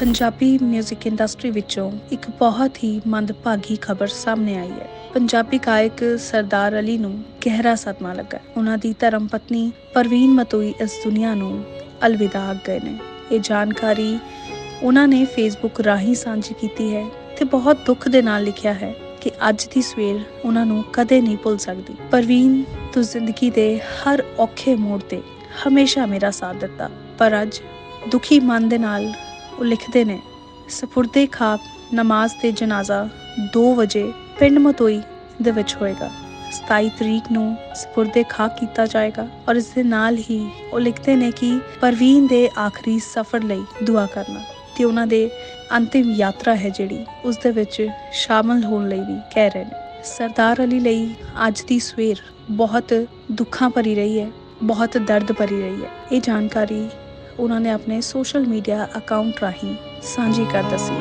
Punjabi 뮤직 industry ਵਿੱਚੋਂ ਇੱਕ ਬਹੁਤ ਹੀ ਮੰਦਭਾਗੀ ਖਬਰ ਸਾਹਮਣੇ ਆਈ ਹੈ। ਪੰਜਾਬੀ ਗਾਇਕ ਸਰਦਾਰ ਅਲੀ ਨੂੰ ਗਹਿਰਾ ਸਦਮਾ ਲੱਗਾ। ਉਹਨਾਂ ਦੀ ਧਰਮ ਪਤਨੀ ਪਰਵੀਨ ਮਤੋਈ ਇਸ ਦੁਨੀਆ ਨੂੰ ਅਲਵਿਦਾ ਆਖ ਗਏ ਨੇ। ਇਹ ਜਾਣਕਾਰੀ ਉਹਨਾਂ ਨੇ ਫੇਸਬੁੱਕ ਰਾਹੀਂ ਸਾਂਝੀ ਕੀਤੀ ਹੈ ਤੇ ਬਹੁਤ ਦੁੱਖ ਦੇ ਨਾਲ ਲਿਖਿਆ ਹੈ ਕਿ ਅੱਜ ਦੀ ਸਵੇਰ ਉਹਨਾਂ ਨੂੰ ਕਦੇ ਨਹੀਂ ਭੁੱਲ ਸਕਦੀ। ਪਰਵੀਨ, ਤੂੰ ਜ਼ਿੰਦਗੀ ਦੇ ਹਰ ਔਖੇ ਮੋੜ ਤੇ ਹਮੇਸ਼ਾ ਮੇਰਾ ਸਾਥ ਦਿੱਤਾ, ਪਰ ਅੱਜ ਦੁਖੀ ਮਨ ਦੇ ਨਾਲ ਉਹ ਲਿਖਦੇ ਨੇ, ਸਪੁਰਦੇ ਖਾਬ ਨਮਾਜ਼ ਤੇ ਜਨਾਜ਼ਾ 2 ਵਜੇ ਪਿੰਡ ਮਤੋਈ ਦੇ ਵਿੱਚ ਹੋਏਗਾ। 27 ਤਰੀਕ ਨੂੰ ਸਪੁਰਦੇ ਖਾਕ ਕੀਤਾ ਜਾਏਗਾ ਔਰ ਇਸ ਦੇ ਨਾਲ ਹੀ ਉਹ ਲਿਖਦੇ ਨੇ ਕਿ ਪਰਵੀਨ ਦੇ ਆਖਰੀ ਸਫ਼ਰ ਲਈ ਦੁਆ ਕਰਨਾ। ਤੇ ਉਹਨਾਂ ਦੇ ਅੰਤਿਮ ਯਾਤਰਾ ਹੈ ਜਿਹੜੀ ਉਸ ਦੇ ਵਿੱਚ ਸ਼ਾਮਲ ਹੋਣ ਲਈ ਵੀ ਕਹਿ ਰਹੇ ਨੇ। ਸਰਦਾਰ ਅਲੀ ਲਈ ਅੱਜ ਦੀ ਸਵੇਰ ਬਹੁਤ ਦੁੱਖਾਂ ਭਰੀ ਰਹੀ ਹੈ, ਬਹੁਤ ਦਰਦ ਭਰੀ ਰਹੀ ਹੈ। ਇਹ ਜਾਣਕਾਰੀ ਉਹਨਾਂ ਨੇ ਆਪਣੇ ਸੋਸ਼ਲ ਮੀਡੀਆ ਅਕਾਊਂਟ ਰਾਹੀਂ ਸਾਂਝੀ ਕਰ ਦੱਸੀ